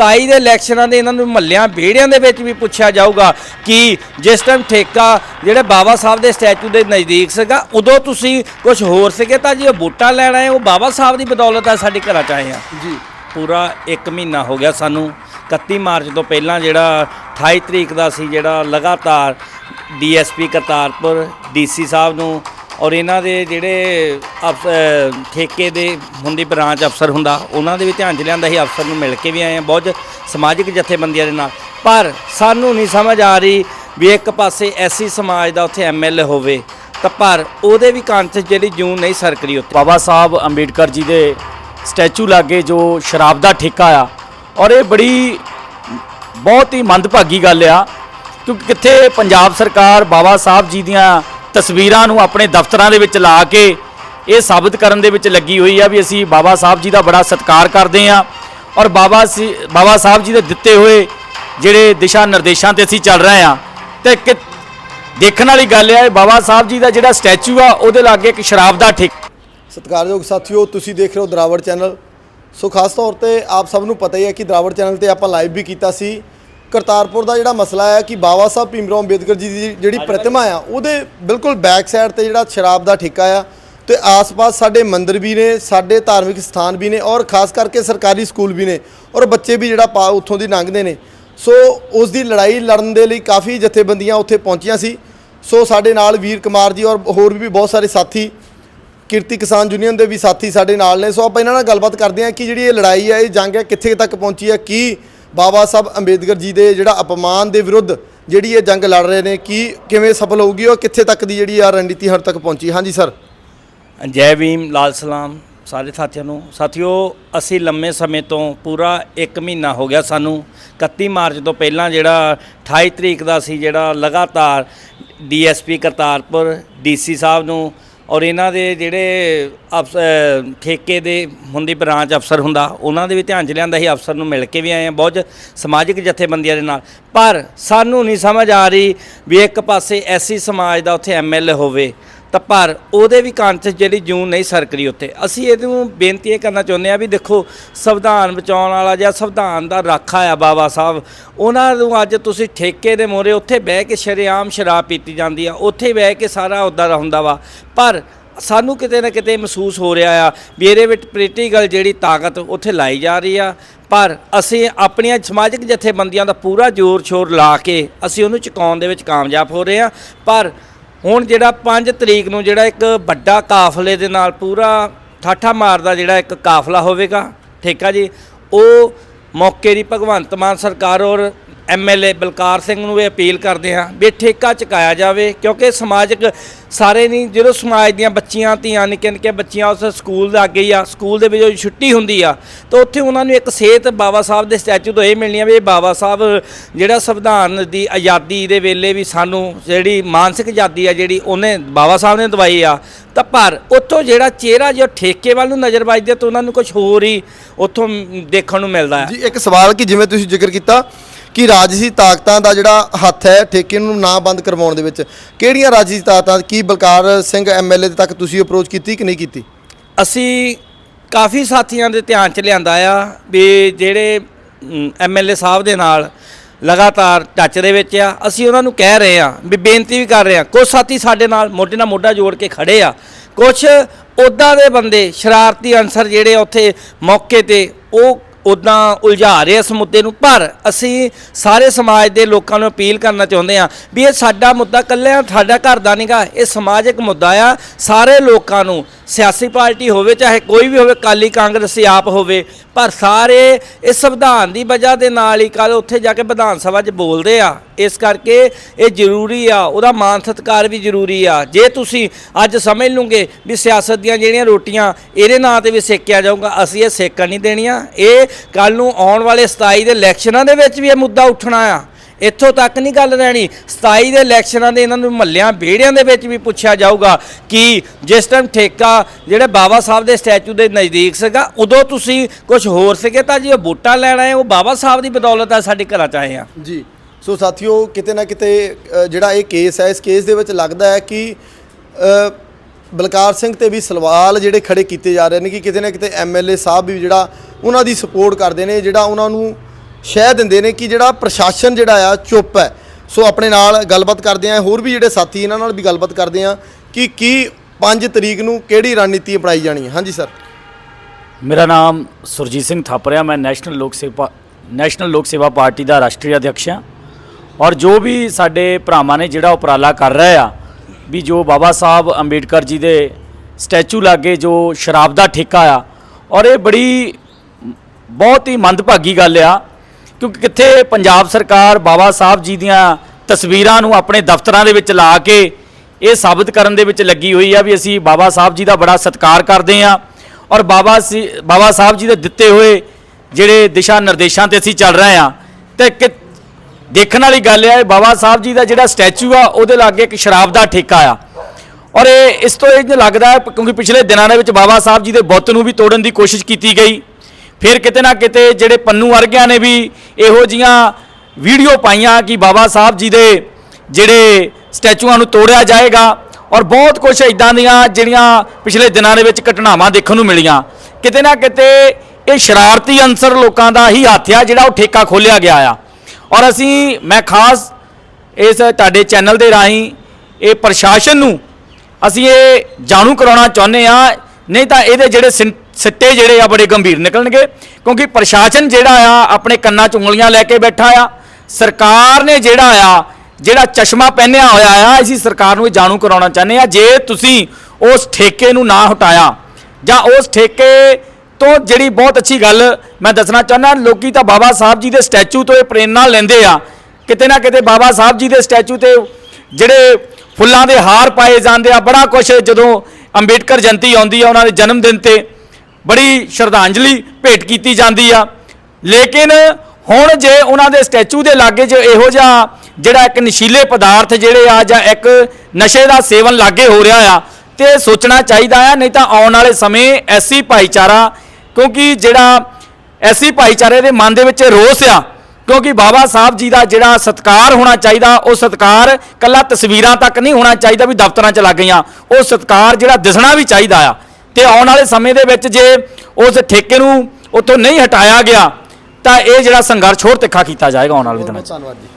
27 ਦੇ ਇਲੈਕਸ਼ਨਾਂ ਦੇ ਇਹਨਾਂ ਨੂੰ ਮਹੱਲਿਆਂ ਵਿਹੜਿਆਂ ਦੇ ਵਿੱਚ ਵੀ ਪੁੱਛਿਆ ਜਾਊਗਾ ਕਿ ਜਿਸ ਟਾਈਮ ਠੇਕਾ ਜਿਹੜੇ ਬਾਬਾ ਸਾਹਿਬ ਦੇ ਸਟੈਚੂ ਦੇ ਨਜ਼ਦੀਕ ਸੀਗਾ ਉਦੋਂ ਤੁਸੀਂ ਕੁਝ ਹੋਰ ਸੀਗੇ ਤਾਂ ਜੀ ਉਹ ਵੋਟਾਂ ਲੈਣ ਆਏ ਉਹ ਬਾਬਾ ਸਾਹਿਬ ਦੀ ਬਦੌਲਤ ਆ ਸਾਡੇ ਘਰਾਂ ਚ ਆਏ ਆ। ਜੀ। ਪੂਰਾ 1 ਮਹੀਨਾ ਹੋ ਗਿਆ ਸਾਨੂੰ 31 ਮਾਰਚ ਤੋਂ ਪਹਿਲਾਂ ਜਿਹੜਾ 28 ਤਰੀਕ ਦਾ ਸੀ ਜਿਹੜਾ ਲਗਾਤਾਰ ਡੀਐਸਪੀ ਕਰਤਾਰਪੁਰ ਡੀਸੀ ਸਾਹਿਬ ਨੂੰ ਔਰ ਇਹਨਾਂ ਦੇ ਜਿਹੜੇ ਅਫ- ਠੇਕੇ ਦੇ ਹੁੰਦੀ ਬ੍ਰਾਂਚ ਅਫਸਰ ਹੁੰਦਾ, ਉਹਨਾਂ ਦੇ ਵੀ ਧਿਆਨ ਚ ਲਿਆਂਦਾ ਸੀ, ਅਫਸਰ ਨੂੰ ਮਿਲ ਕੇ ਵੀ ਆਏ ਆ, ਬਹੁਤ ਸਮਾਜਿਕ ਜਥੇਬੰਦੀਆਂ ਦੇ ਨਾਲ। ਪਰ ਸਾਨੂੰ ਨਹੀਂ ਸਮਝ ਆ ਰਹੀ ਵੀ ਇੱਕ ਪਾਸੇ ਐਸੀ ਸਮਾਜ ਦਾ ਉੱਥੇ ਐਮਐਲਏ ਹੋਵੇ, ਤਾਂ ਪਰ ਉਹਦੇ ਵੀ ਕੰਨ 'ਚ ਜਿਹੜੀ ਜੂਨ ਨਹੀਂ ਸਰਕਰੀ ਉੱਥੇ। ਬਾਬਾ ਸਾਹਿਬ ਅੰਬੇਡਕਰ ਜੀ ਦੇ ਸਟੈਚੂ ਲਾਗੇ ਜੋ ਸ਼ਰਾਬ ਦਾ ਠੇਕਾ ਆ, ਔਰ ਇਹ ਬੜੀ ਬਹੁਤ ਹੀ ਮੰਦਭਾਗੀ ਗੱਲ ਆ, ਕਿਉਂਕਿ ਕਿੱਥੇ ਪੰਜਾਬ ਸਰਕਾਰ ਬਾਬਾ ਸਾਹਿਬ ਜੀ ਦੀਆਂ ਤਸਵੀਰਾਂ ਨੂੰ ਆਪਣੇ ਦਫ਼ਤਰਾਂ ਦੇ ਵਿੱਚ ਲਾ ਕੇ ਇਹ ਸਾਬਤ ਕਰਨ ਦੇ ਵਿੱਚ ਲੱਗੀ ਹੋਈ ਆ ਵੀ ਅਸੀਂ ਬਾਬਾ ਸਾਹਿਬ ਜੀ ਦਾ ਬੜਾ ਸਤਿਕਾਰ ਕਰਦੇ ਆ ਔਰ ਬਾਬਾ ਸੀ, ਬਾਬਾ ਸਾਹਿਬ ਜੀ ਦੇ ਦਿੱਤੇ ਹੋਏ ਜਿਹੜੇ ਦਿਸ਼ਾ ਨਿਰਦੇਸ਼ਾਂ ਤੇ ਅਸੀਂ ਚੱਲ ਰਹੇ ਆ ਤੇ ਕਿ ਦੇਖਣ ਵਾਲੀ ਗੱਲ ਹੈ ਬਾਬਾ ਸਾਹਿਬ ਜੀ ਦਾ ਜਿਹੜਾ ਸਟੈਚੂ ਆ, ਉਹਦੇ ਲਾਗੇ ਇੱਕ ਸ਼ਰਾਬ ਦਾ ਠੇਕਾ। ਸਤਿਕਾਰਯੋਗ ਸਾਥੀਓ, ਤੁਸੀਂ ਦੇਖ ਰਹੇ ਹੋ ਦਰਾਵੜ ਚੈਨਲ। ਸੋ ਖਾਸ ਤੌਰ ਤੇ ਆਪ ਸਭ ਨੂੰ ਪਤਾ ਹੀ ਹੈ ਕਿ ਦਰਾਵੜ ਚੈਨਲ ਤੇ ਆਪਾਂ ਲਾਈਵ ਵੀ ਕੀਤਾ ਸੀ। ਕਰਤਾਰਪੁਰ ਦਾ ਜਿਹੜਾ ਮਸਲਾ ਹੈ ਕਿ ਬਾਬਾ ਸਾਹਿਬ ਭੀਮਰਾਓ ਅੰਬੇਦਕਰ ਜੀ ਦੀ ਜਿਹੜੀ ਪ੍ਰਤਿਮਾ ਆ ਉਹਦੇ ਬਿਲਕੁਲ ਬੈਕ ਸਾਈਡ ਤੇ ਜਿਹੜਾ ਸ਼ਰਾਬ ਦਾ ਠੇਕਾ ਆ ਤੇ ਆਸ-ਪਾਸ ਸਾਡੇ ਮੰਦਿਰ ਵੀ ਨੇ ਸਾਡੇ ਧਾਰਮਿਕ ਸਥਾਨ ਵੀ ਨੇ ਔਰ ਖਾਸ ਕਰਕੇ ਸਰਕਾਰੀ ਸਕੂਲ ਵੀ ਨੇ ਔਰ ਬੱਚੇ ਵੀ ਜਿਹੜਾ ਪਾ ਉੱਥੋਂ ਦੀ ਲੰਘਦੇ ਨੇ। ਸੋ ਉਸ ਦੀ ਲੜਾਈ ਲੜਨ ਦੇ ਲਈ ਕਾਫੀ ਜਥੇਬੰਦੀਆਂ ਉੱਥੇ ਪਹੁੰਚੀਆਂ ਸੀ। ਸੋ ਸਾਡੇ ਨਾਲ ਵੀਰ ਕੁਮਾਰ ਜੀ ਔਰ ਹੋਰ ਵੀ ਬਹੁਤ ਸਾਰੇ ਸਾਥੀ ਕਿਰਤੀ ਕਿਸਾਨ ਯੂਨੀਅਨ ਦੇ ਵੀ ਸਾਥੀ ਸਾਡੇ ਨਾਲ ਨੇ। ਸੋ ਆਪਾਂ ਇਹਨਾਂ ਨਾਲ ਗੱਲਬਾਤ ਕਰਦੇ ਹਾਂ ਕਿ ਜਿਹੜੀ ਇਹ ਲੜਾਈ ਹੈ ਇਹ ਜੰਗ ਹੈ ਕਿੱਥੇ ਤੱਕ ਪਹੁੰਚੀ ਹੈ ਕੀ ਬਾਬਾ ਸਾਹਿਬ ਅੰਬੇਦਕਰ ਜੀ ਦੇ ਜਿਹੜਾ ਅਪਮਾਨ ਦੇ ਵਿਰੁੱਧ ਜਿਹੜੀ ਇਹ ਜੰਗ ਲੜ ਰਹੇ ਨੇ, ਕੀ ਕਿਵੇਂ ਸਫਲ ਹੋਊਗੀ ਔਰ ਕਿੱਥੇ ਤੱਕ ਦੀ ਜਿਹੜੀ ਆ ਰਣਨੀਤੀ ਹਰ ਤੱਕ ਪਹੁੰਚੀ? ਹਾਂਜੀ, ਸਰ। ਜੈ ਭੀਮ, ਲਾਲ ਸਲਾਮ ਸਾਰੇ ਸਾਥੀਆਂ ਨੂੰ। ਸਾਥੀਓ, ਅਸੀਂ ਲੰਮੇ ਸਮੇਂ ਤੋਂ ਪੂਰਾ 1 ਮਹੀਨਾ ਹੋ ਗਿਆ ਸਾਨੂੰ। 31 ਮਾਰਚ ਤੋਂ ਪਹਿਲਾਂ ਜਿਹੜਾ 28 ਤਰੀਕ ਦਾ ਸੀ ਜਿਹੜਾ ਲਗਾਤਾਰ ਡੀਐਸਪੀ ਕਰਤਾਰਪੁਰ ਡੀਸੀ ਸਾਹਿਬ ਨੂੰ ਔਰ ਇਹਨਾਂ ਦੇ ਜਿਹੜੇ ਅਫਸ- ਠੇਕੇ ਦੇ ਹੁੰਦੀ ਬ੍ਰਾਂਚ ਅਫਸਰ ਹੁੰਦਾ, ਉਹਨਾਂ ਦੇ ਵੀ ਧਿਆਨ ਚ ਲਿਆਂਦਾ ਸੀ, ਅਫਸਰ ਨੂੰ ਮਿਲ ਕੇ ਵੀ ਆਏ ਆ, ਬਹੁਤ ਸਮਾਜਿਕ ਜਥੇਬੰਦੀਆਂ ਦੇ ਨਾਲ। ਪਰ ਸਾਨੂੰ ਨਹੀਂ ਸਮਝ ਆ ਰਹੀ ਵੀ ਇੱਕ ਪਾਸੇ ਐਸੀ ਸਮਾਜ ਦਾ ਉੱਥੇ ਐਮਐਲਏ ਹੋਵੇ ਤਾਂ ਪਰ ਉਹਦੇ ਵੀ ਕੰਨ ਜਿਹੜੀ ਜੂਨ ਨਹੀਂ ਸਰਕਰੀ ਉੱਥੇ। ਅਸੀਂ ਇਹਨੂੰ ਬੇਨਤੀ ਇਹ ਕਰਨਾ ਚਾਹੁੰਦੇ ਆ ਵੀ ਦੇਖੋ, ਸੰਵਿਧਾਨ ਬਚਾਉਣ ਵਾਲਾ ਜਾਂ ਸੰਵਿਧਾਨ ਦਾ ਰਾਖਾ ਆ ਬਾਬਾ ਸਾਹਿਬ, ਉਹਨਾਂ ਨੂੰ ਅੱਜ ਤੁਸੀਂ ਠੇਕੇ ਦੇ ਮੋਰੇ ਉੱਥੇ ਬਹਿ ਕੇ ਸ਼ਰੇਆਮ ਸ਼ਰਾਬ ਪੀਤੀ ਜਾਂਦੀ ਆ, ਉੱਥੇ ਬਹਿ ਕੇ ਸਾਰਾ ਉੱਦਾਂ ਦਾ ਹੁੰਦਾ ਵਾ। ਪਰ ਸਾਨੂੰ ਕਿਤੇ ਨਾ ਕਿਤੇ ਮਹਿਸੂਸ ਹੋ ਰਿਹਾ ਆ ਵੀ ਇਹਦੇ ਵਿੱਚ ਪੋਲੀਟੀਕਲ ਜਿਹੜੀ ਤਾਕਤ ਉੱਥੇ ਲਾਈ ਜਾ ਰਹੀ ਆ। ਪਰ ਅਸੀਂ ਆਪਣੀਆਂ ਸਮਾਜਿਕ ਜਥੇਬੰਦੀਆਂ ਦਾ ਪੂਰਾ ਜ਼ੋਰ ਸ਼ੋਰ ਲਾ ਕੇ ਅਸੀਂ ਉਹਨੂੰ ਚੁਕਾਉਣ ਦੇ ਵਿੱਚ ਕਾਮਯਾਬ ਹੋ ਰਹੇ ਆ ਪਰ ਹੁਣ ਜਿਹੜਾ 5 ਤਰੀਕ ਨੂੰ ਜਿਹੜਾ ਇੱਕ ਵੱਡਾ ਕਾਫਲੇ ਦੇ ਨਾਲ ਪੂਰਾ ਠਾਠਾ ਮਾਰਦਾ ਜਿਹੜਾ ਇੱਕ ਕਾਫਲਾ ਹੋਵੇਗਾ, ਠੀਕ ਆ ਜੀ? ਉਹ ਮੌਕੇ ਦੀ ਭਗਵੰਤ ਮਾਨ ਸਰਕਾਰ ਔਰ ਐਮਐਲਏ ਬਲਕਾਰ ਸਿੰਘ ਨੂੰ ਇਹ ਅਪੀਲ ਕਰਦੇ ਹਾਂ ਵੀ ਠੇਕਾ ਚੁਕਾਇਆ ਜਾਵੇ, ਕਿਉਂਕਿ ਸਮਾਜਿਕ ਸਾਰੇ ਨਹੀਂ, ਜਦੋਂ ਸਮਾਜ ਦੀਆਂ ਬੱਚੀਆਂ, ਧੀਆਂ ਨਿੱਕੀਆਂ ਨਿੱਕੀਆਂ ਬੱਚੀਆਂ ਉਸ ਸਕੂਲ ਦੇ ਅੱਗੇ ਹੀ ਆ ਸਕੂਲ ਦੇ ਵਿੱਚ ਛੁੱਟੀ ਹੁੰਦੀ ਆ, ਤਾਂ ਉੱਥੇ ਉਹਨਾਂ ਨੂੰ ਇੱਕ ਸਿਹਤ ਬਾਬਾ ਸਾਹਿਬ ਦੇ ਸਟੈਚੂ ਤੋਂ ਇਹ ਮਿਲਣੀ ਆ ਵੀ ਇਹ ਬਾਬਾ ਸਾਹਿਬ ਜਿਹੜਾ ਸੰਵਿਧਾਨ ਦੀ ਆਜ਼ਾਦੀ ਦੇ ਵੇਲੇ ਵੀ ਸਾਨੂੰ ਜਿਹੜੀ ਮਾਨਸਿਕ ਆਜ਼ਾਦੀ ਆ, ਜਿਹੜੀ ਉਹਨੇ ਬਾਬਾ ਸਾਹਿਬ ਨੇ ਦਵਾਈ ਆ, ਤਾਂ ਪਰ ਉੱਥੋਂ ਜਿਹੜਾ ਚਿਹਰਾ ਜੋ ਠੇਕੇ ਵੱਲ ਨੂੰ ਨਜ਼ਰ ਵੱਜਦੀ, ਤਾਂ ਉਹਨਾਂ ਨੂੰ ਕੁਝ ਹੋਰ ਹੀ ਉੱਥੋਂ ਦੇਖਣ ਨੂੰ ਮਿਲਦਾ ਹੈ। ਜੀ, ਇੱਕ ਸਵਾਲ ਕਿ ਜਿਵੇਂ ਤੁਸੀਂ ਜ਼ਿਕਰ ਕੀਤਾ ਕਿ ਰਾਜਸੀ ਤਾਕਤਾਂ ਦਾ ਜਿਹੜਾ ਹੱਥ ਹੈ, ਠੇਕੇ ਨੂੰ ਨਾ ਬੰਦ ਕਰਵਾਉਣ ਦੇ ਵਿੱਚ ਕਿਹੜੀਆਂ ਰਾਜਸੀ ਤਾਕਤਾਂ ਕੀ ਬਲਕਾਰ ਸਿੰਘ ਐਮਐਲਏ ਤੱਕ ਤੁਸੀਂ ਅਪਰੋਚ ਕੀਤੀ ਕਿ ਨਹੀਂ ਕੀਤੀ? ਅਸੀਂ ਕਾਫੀ ਸਾਥੀਆਂ ਦੇ ਧਿਆਨ ਚ ਲਿਆਂਦਾ ਆ ਵੀ ਜਿਹੜੇ ਐਮਐਲਏ ਸਾਹਿਬ ਦੇ ਨਾਲ ਲਗਾਤਾਰ ਟੱਚ ਦੇ ਵਿੱਚ ਆ। ਅਸੀਂ ਉਹਨਾਂ ਨੂੰ ਕਹਿ ਰਹੇ ਆ ਵੀ ਬੇਨਤੀ ਵੀ ਕਰ ਰਹੇ ਆ ਕੁਝ ਸਾਥੀ ਸਾਡੇ ਨਾਲ ਮੋਢੇ ਨਾਲ ਮੋਢਾ ਜੋੜ ਕੇ ਖੜੇ ਆ। ਕੁਝ ਉੱਦਾਂ ਦੇ ਬੰਦੇ, ਸ਼ਰਾਰਤੀ ਅਨਸਰ ਜਿਹੜੇ ਆ ਉੱਥੇ ਮੌਕੇ ਤੇ, ਉਹ ਉਦਾਂ ਉਲਝਾ ਰਹੇ ਇਸ ਮੁੱਦੇ ਨੂੰ। ਪਰ ਅਸੀਂ ਸਾਰੇ ਸਮਾਜ ਦੇ ਲੋਕਾਂ ਨੂੰ ਅਪੀਲ ਕਰਨਾ ਚਾਹੁੰਦੇ ਆ ਵੀ ਇਹ ਸਾਡਾ ਮੁੱਦਾ ਕੱਲਿਆਂ ਸਾਡਾ ਘਰ ਦਾ ਨਹੀਂਗਾ ਇਹ ਸਮਾਜਿਕ ਮੁੱਦਾ ਆ, ਸਾਰੇ ਲੋਕਾਂ ਨੂੰ ਸਿਆਸੀ ਪਾਰਟੀ ਹੋਵੇ, ਚਾਹੇ ਕੋਈ ਵੀ ਹੋਵੇ ਕਾਲੀ ਕਾਂਗਰਸੀ ਆਪ ਹੋਵੇ, ਪਰ ਸਾਰੇ ਇਸ ਸੰਵਿਧਾਨ ਦੀ ਵਜ੍ਹਾ ਦੇ ਨਾਲ ਹੀ ਕੱਲ ਉੱਥੇ ਜਾ ਕੇ ਵਿਧਾਨ ਸਭਾ 'ਚ ਬੋਲਦੇ ਆ। ਇਸ ਕਰਕੇ ਇਹ ਜ਼ਰੂਰੀ ਆ, ਉਹਦਾ ਮਾਨ ਸਤਿਕਾਰ ਵੀ ਜ਼ਰੂਰੀ ਆ। ਜੇ ਤੁਸੀਂ ਅੱਜ ਸਮਝ ਲਓਗੇ ਵੀ ਸਿਆਸਤ ਦੀਆਂ ਜਿਹੜੀਆਂ ਰੋਟੀਆਂ ਇਹਦੇ ਨਾਂ ਤੇ ਵੀ ਸੇਕਿਆ ਜਾਊਗਾ, ਅਸੀਂ ਇਹ ਸੇਕਣ ਨਹੀਂ ਦੇਣੀਆਂ। ਇਹ ਕੱਲ ਨੂੰ ਆਉਣ ਵਾਲੇ 27 ਦੇ ਇਲੈਕਸ਼ਨਾਂ ਦੇ ਵਿੱਚ ਵੀ ਇਹ ਮੁੱਦਾ ਉੱਠਣਾ ਆ। ਇੱਥੋਂ ਤੱਕ ਨਹੀਂ ਗੱਲ ਰਹਿਣੀ। 27 ਦੇ ਇਲੈਕਸ਼ਨਾਂ ਦੇ ਇਹਨਾਂ ਨੂੰ ਮਹੱਲਿਆਂ ਵਿਹੜਿਆਂ ਦੇ ਵਿੱਚ ਵੀ ਪੁੱਛਿਆ ਜਾਊਗਾ ਕਿ ਜਿਸ ਟਾਈਮ ਠੇਕਾ ਜਿਹੜੇ ਬਾਬਾ ਸਾਹਿਬ ਦੇ ਸਟੈਚੂ ਦੇ ਨਜ਼ਦੀਕ ਸੀਗਾ, ਉਦੋਂ ਤੁਸੀਂ ਕੁਝ ਹੋਰ ਸੀਗੇ ਤਾਂ ਜੀ ਉਹ ਵੋਟਾਂ ਲੈਣ ਆਏ, ਉਹ ਬਾਬਾ ਸਾਹਿਬ ਦੀ ਬਦੌਲਤ ਆ, ਸਾਡੇ ਘਰਾਂ ਚ ਆਏ ਆ। ਜੀ। ਸੋ ਸਾਥੀਓ, ਕਿਤੇ ਨਾ ਕਿਤੇ ਜਿਹੜਾ ਇਹ ਕੇਸ ਹੈ ਇਸ ਕੇਸ ਦੇ ਵਿੱਚ ਲੱਗਦਾ ਹੈ ਕਿ ਬਲਕਾਰ ਸਿੰਘ ਤੇ ਵੀ ਸਵਾਲ ਜਿਹੜੇ ਖੜੇ ਕੀਤੇ ਜਾ ਰਹੇ ਨੇ ਕਿ ਕਿਤੇ ਨਾ ਕਿਤੇ ਐਮਐਲਏ ਸਾਹਿਬ ਵੀ ਜਿਹੜਾ ਉਹਨਾਂ ਦੀ ਸਪੋਰਟ ਕਰਦੇ ਨੇ, ਜਿਹੜਾ ਉਹਨਾਂ ਨੂੰ ਸ਼ਹਿ ਦਿੰਦੇ ਨੇ ਕਿ ਜਿਹੜਾ ਪ੍ਰਸ਼ਾਸਨ ਜਿਹੜਾ ਆ, ਚੁੱਪ ਹੈ। ਸੋ ਆਪਣੇ ਨਾਲ ਗੱਲਬਾਤ ਕਰਦੇ ਆ। ਹੋਰ ਵੀ ਜਿਹੜੇ ਸਾਥੀ ਇਹਨਾਂ ਨਾਲ ਵੀ ਗੱਲਬਾਤ ਕਰਦੇ ਆ ਕਿ ਕੀ 5 ਤਰੀਕ ਨੂੰ ਕਿਹੜੀ ਰਣਨੀਤੀ ਅਪਣਾਈ ਜਾਣੀ ਹੈ। ਹਾਂਜੀ, ਸਰ। ਮੇਰਾ ਨਾਮ ਸੁਰਜੀਤ ਸਿੰਘ ਥਾਪਰਿਆ ਮੈਂ ਨੈਸ਼ਨਲ ਲੋਕ ਸੇਵਾ, ਨੈਸ਼ਨਲ ਲੋਕ ਸੇਵਾ ਪਾਰਟੀ ਦਾ ਰਾਸ਼ਟਰੀ ਅਧਿਕਸ਼ ਹਾਂ ਔਰ ਜੋ ਵੀ ਸਾਡੇ ਭਰਾਵਾਂ ਨੇ ਜਿਹੜਾ ਉਪਰਾਲਾ ਕਰ ਰਹੇ ਆ, ਵੀ ਜੋ ਬਾਬਾ ਸਾਹਿਬ ਅੰਬੇਡਕਰ ਜੀ ਦੇ ਸਟੈਚੂ ਲਾਗੇ ਜੋ ਸ਼ਰਾਬ ਦਾ ਠੇਕਾ ਆ, ਔਰ ਇਹ ਬੜੀ, ਬਹੁਤ ਹੀ ਮੰਦਭਾਗੀ ਗੱਲ ਆ। ਕਿਉਂਕਿ ਕਿੱਥੇ ਪੰਜਾਬ ਸਰਕਾਰ ਬਾਬਾ ਸਾਹਿਬ ਜੀ ਦੀਆਂ ਤਸਵੀਰਾਂ ਨੂੰ ਆਪਣੇ ਦਫ਼ਤਰਾਂ ਦੇ ਵਿੱਚ ਲਾ ਕੇ ਇਹ ਸਾਬਤ ਕਰਨ ਦੇ ਵਿੱਚ ਲੱਗੀ ਹੋਈ ਆ ਵੀ ਅਸੀਂ ਬਾਬਾ ਸਾਹਿਬ ਜੀ ਦਾ ਬੜਾ ਸਤਿਕਾਰ ਕਰਦੇ ਆ ਔਰ ਬਾਬਾ ਸੀ, ਬਾਬਾ ਸਾਹਿਬ ਜੀ ਦੇ ਦਿੱਤੇ ਹੋਏ ਜਿਹੜੇ ਦਿਸ਼ਾ ਨਿਰਦੇਸ਼ਾਂ ਤੇ ਅਸੀਂ ਚੱਲ ਰਹੇ ਆ ਤੇ ਕਿ ਦੇਖਣ ਵਾਲੀ ਗੱਲ ਹੈ ਬਾਬਾ ਸਾਹਿਬ ਜੀ ਦਾ ਜਿਹੜਾ ਸਟੈਚੂ ਆ, ਉਹਦੇ ਲਾਗੇ ਇੱਕ ਸ਼ਰਾਬ ਦਾ ਠੇਕਾ ਆ। ਔਰ ਇਹ ਇਸ ਤੋਂ ਇਹ ਲੱਗਦਾ ਕਿਉਂਕਿ ਪਿਛਲੇ ਦਿਨਾਂ ਦੇ ਵਿੱਚ ਬਾਬਾ ਸਾਹਿਬ ਜੀ ਦੇ ਬੁੱਤ ਨੂੰ ਵੀ ਤੋੜਨ ਦੀ ਕੋਸ਼ਿਸ਼ ਕੀਤੀ ਗਈ। ਫਿਰ ਕਿਤੇ ਨਾ ਕਿਤੇ ਜਿਹੜੇ ਪੰਨੂ ਵਰਗਿਆਂ ਨੇ ਵੀ ਇਹੋ ਜੀਆਂ ਵੀਡੀਓ ਪਾਈਆਂ ਕਿ ਬਾਬਾ ਸਾਹਿਬ ਜੀ ਦੇ ਜਿਹੜੇ ਸਟੈਚੂਆਂ ਨੂੰ ਤੋੜਿਆ ਜਾਏਗਾ ਔਰ ਬਹੁਤ ਕੁਝ ਇਦਾਂ ਦੀਆਂ ਜਿਹੜੀਆਂ ਪਿਛਲੇ ਦਿਨਾਂ ਦੇ ਵਿੱਚ ਘਟਨਾਵਾਂ ਦੇਖਣ ਨੂੰ ਮਿਲੀਆਂ। ਕਿਤੇ ਨਾ ਕਿਤੇ ਇਹ ਸ਼ਰਾਰਤੀ ਅੰਸਰ ਲੋਕਾਂ ਦਾ ਹੀ ਹੱਥ ਆ ਜਿਹੜਾ ਉਹ ਠੇਕਾ ਖੋਲਿਆ ਗਿਆ ਆ। ਔਰ ਅਸੀਂ, ਮੈਂ ਖਾਸ ਇਸ ਤੁਹਾਡੇ ਚੈਨਲ ਦੇ ਰਾਹੀਂ ਇਹ ਪ੍ਰਸ਼ਾਸਨ ਨੂੰ ਅਸੀਂ ਇਹ ਜਾਣੂ ਕਰਾਉਣਾ ਚਾਹੁੰਦੇ ਆ ਨਹੀਂ ਤਾਂ ਇਹਦੇ ਜਿਹੜੇ ਸਿੰ- ਸਿੱਟੇ ਜਿਹੜੇ ਆ ਬੜੇ ਗੰਭੀਰ ਨਿਕਲਣਗੇ, ਕਿਉਂਕਿ ਪ੍ਰਸ਼ਾਸਨ ਜਿਹੜਾ ਆ ਆਪਣੇ ਕੰਨਾਂ 'ਚ ਉਂਗਲੀਆਂ ਲੈ ਕੇ ਬੈਠਾ ਆ। ਸਰਕਾਰ ਨੇ ਜਿਹੜਾ ਆ, ਜਿਹੜਾ ਚਸ਼ਮਾ ਪਹਿਨਿਆ ਹੋਇਆ ਆ, ਅਸੀਂ ਸਰਕਾਰ ਨੂੰ ਇਹ ਜਾਣੂ ਕਰਾਉਣਾ ਚਾਹੁੰਦੇ ਆ, ਜੇ ਤੁਸੀਂ ਉਸ ਠੇਕੇ ਨੂੰ ਨਾ ਹਟਾਇਆ, ਜਾਂ ਉਸ ਠੇਕੇ ਤੋਂ ਜਿਹੜੀ ਬਹੁਤ ਅੱਛੀ ਗੱਲ ਮੈਂ ਦੱਸਣਾ ਚਾਹੁੰਦਾ, ਲੋਕੀ ਤਾਂ ਬਾਬਾ ਸਾਹਿਬ ਜੀ ਦੇ ਸਟੈਚੂ ਤੋਂ ਇਹ ਪ੍ਰੇਰਣਾ ਲੈਂਦੇ ਆ। ਕਿਤੇ ਨਾ ਕਿਤੇ ਬਾਬਾ ਸਾਹਿਬ ਜੀ ਦੇ ਸਟੈਚੂ ਤੇ ਜਿਹੜੇ ਫੁੱਲਾਂ ਦੇ ਹਾਰ ਪਾਏ ਜਾਂਦੇ ਆ, ਬੜਾ ਕੁਝ ਜਦੋਂ ਅੰਬੇਡਕਰ ਜਯੰਤੀ ਆਉਂਦੀ ਆ, ਉਹਨਾਂ ਦੇ ਜਨਮ ਦਿਨ ਤੇ ਬੜੀ ਸ਼ਰਧਾਂਜਲੀ ਭੇਟ ਕੀਤੀ ਜਾਂਦੀ ਆ। ਲੇਕਿਨ ਹੁਣ ਜੇ ਉਹਨਾਂ ਦੇ ਸਟੈਚੂ ਦੇ ਲਾਗੇ ਜੇ ਇਹੋ ਜਿਹਾ ਜਿਹੜਾ ਇੱਕ ਨਸ਼ੀਲੇ ਪਦਾਰਥ ਜਿਹੜੇ ਆ ਜਾਂ ਇੱਕ ਨਸ਼ੇ ਦਾ ਸੇਵਨ ਲਾਗੇ ਹੋ ਰਿਹਾ ਆ, ਤੇ ਸੋਚਣਾ ਚਾਹੀਦਾ ਆ, ਨਹੀਂ ਤਾਂ ਆਉਣ ਵਾਲੇ ਸਮੇਂ ਐਸੀ ਭਾਈਚਾਰਾ, ਕਿਉਂਕਿ ਜਿਹੜਾ ਐਸੀ ਭਾਈਚਾਰੇ ਦੇ ਮਨ ਦੇ ਵਿੱਚ ਰੋਸ ਆ, ਕਿਉਂਕਿ ਬਾਬਾ ਸਾਹਿਬ ਜੀ ਦਾ ਜਿਹੜਾ ਸਤਕਾਰ ਹੋਣਾ ਚਾਹੀਦਾ, ਉਹ ਸਤਕਾਰ ਕੱਲਾ ਤਸਵੀਰਾਂ ਤੱਕ ਨਹੀਂ ਹੋਣਾ ਚਾਹੀਦਾ ਵੀ ਦਫ਼ਤਰਾਂ 'ਚ ਲੱਗ ਗਈਆਂ, ਉਹ ਸਤਕਾਰ ਜਿਹੜਾ ਦਿਸਣਾ ਵੀ ਚਾਹੀਦਾ ਆ। ਤੇ ਆਉਣ ਵਾਲੇ ਸਮੇਂ ਦੇ ਵਿੱਚ ਜੇ ਉਸ ਠੇਕੇ ਨੂੰ ਉੱਥੋਂ ਨਹੀਂ ਹਟਾਇਆ ਗਿਆ, ਤਾਂ ਇਹ ਜਿਹੜਾ ਸੰਘਰਸ਼ ਹੋਰ ਤਿੱਖਾ ਕੀਤਾ ਜਾਏਗਾ ਆਉਣ ਵਾਲੇ ਦਿਨਾਂ 'ਚ। ਧੰਨਵਾਦ ਜੀ।